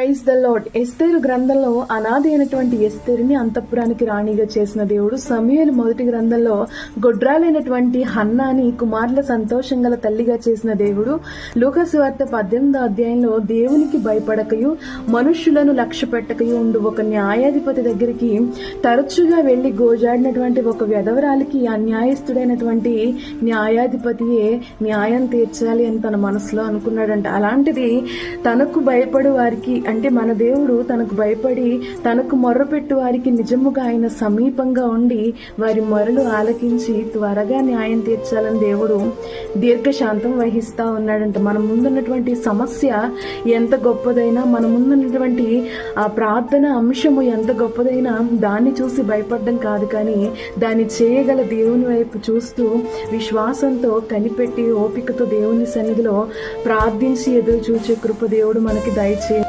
Praise the lord ఎస్తేరు గ్రంథంలో అనాది అయినటువంటి ఎస్తేరుని అంతఃపురానికి రాణిగా చేసిన దేవుడు సమయలు మొదటి గ్రంథంలో గొడ్రాలైనటువంటి హన్నాని కుమారుల సంతోషం గల తల్లిగా చేసిన దేవుడు లూకసు వార్త పద్దెనిమిదో అధ్యాయంలో దేవునికి భయపడకయు మనుష్యులను లక్ష్య పెట్టకయు ఉండు ఒక న్యాయాధిపతి దగ్గరికి తరచుగా వెళ్ళి గోజాడినటువంటి ఒక వ్యధవరాలికి అన్యాయస్తుడైనటువంటి న్యాయాధిపతియే న్యాయం తీర్చాలి అని తన మనసులో అనుకున్నాడంట. అలాంటిది తనకు భయపడు వారికి అంటే మన దేవుడు తనకు భయపడి తనకు మొర్రపెట్టు వారికి నిజముగా ఆయన సమీపంగా ఉండి వారి మొరలు ఆలకించి త్వరగా న్యాయం తీర్చాలని దేవుడు దీర్ఘశాంతం వహిస్తూ ఉన్నాడంట. మన ముందున్నటువంటి సమస్య ఎంత గొప్పదైనా మన ముందున్నటువంటి ఆ ప్రార్థన అంశము ఎంత గొప్పదైనా దాన్ని చూసి భయపడడం కాదు కానీ దాన్ని చేయగల దేవుని వైపు చూస్తూ విశ్వాసంతో కనిపెట్టి ఓపికతో దేవుని సన్నిధిలో ప్రార్థించి ఎదురు చూచే కృప దేవుడు మనకి దయచే